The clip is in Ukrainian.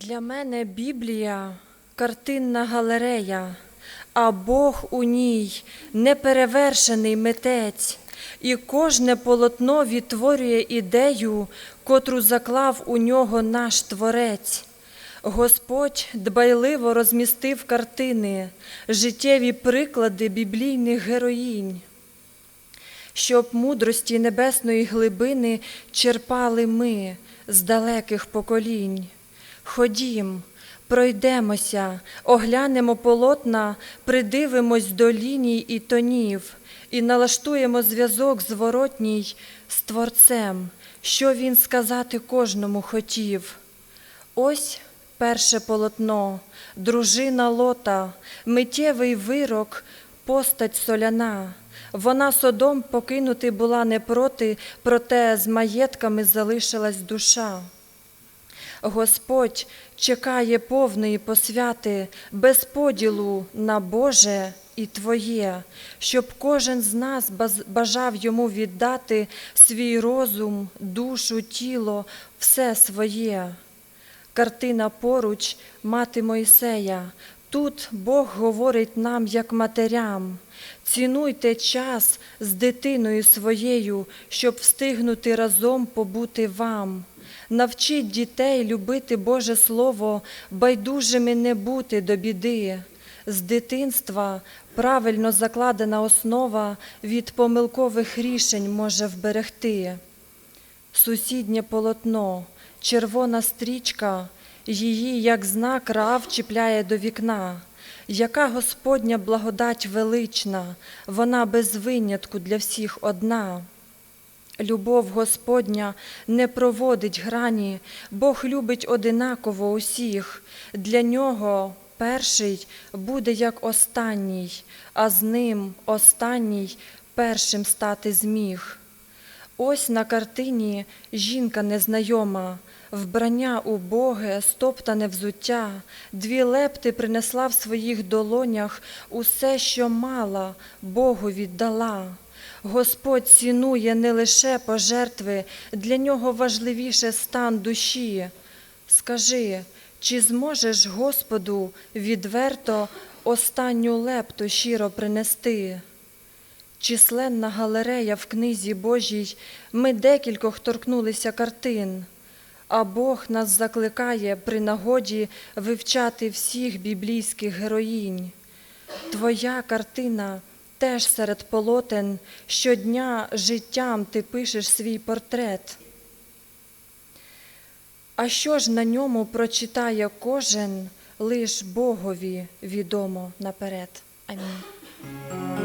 Для мене Біблія картинна галерея, а Бог у ній неперевершений митець, і кожне полотно відтворює ідею, котру заклав у нього наш Творець. Господь дбайливо розмістив картини, життєві приклади біблійних героїнь щоб мудрості небесної глибини черпали ми з далеких поколінь. Ходім, пройдемося, оглянемо полотна, придивимось до ліній і тонів і налаштуємо зв'язок зворотній з Творцем, що він сказати кожному хотів. Ось перше полотно, дружина лота, миттєвий вирок, постать соляна. Вона содом покинути була не проти, проте з маєтками залишилась душа. Господь чекає повної посвяти, без поділу на Боже і Твоє, щоб кожен з нас бажав йому віддати свій розум, душу, тіло, все своє. Картина поруч мати Мойсея. Тут Бог говорить нам, як матерям. Цінуйте час з дитиною своєю, щоб встигнути разом побути вам. Навчіть дітей любити Боже Слово, байдужими не бути до біди. З дитинства правильно закладена основа від помилкових рішень може вберегти сусіднє полотно, червона стрічка, її, як знак Раав чіпляє до вікна. Яка Господня благодать велична, вона без винятку для всіх одна. Любов Господня не проводить грані, Бог любить одинаково усіх. Для нього перший буде як останній, а з ним останній першим стати зміг. Ось на картині жінка незнайома, вбрання убоге, стоптане взуття, дві лепти принесла в своїх долонях, усе, що мала, Богу віддала. Господь цінує не лише пожертви, для нього важливіше стан душі. Скажи, чи зможеш Господу відверто останню лепту щиро принести? Численна галерея в книзі Божій, ми декількох торкнулися картин, а Бог нас закликає при нагоді вивчати всіх біблійських героїнь. Твоя картина теж серед полотен, щодня життям ти пишеш свій портрет. А що ж на ньому прочитає кожен, лиш Богові відомо наперед. Амінь.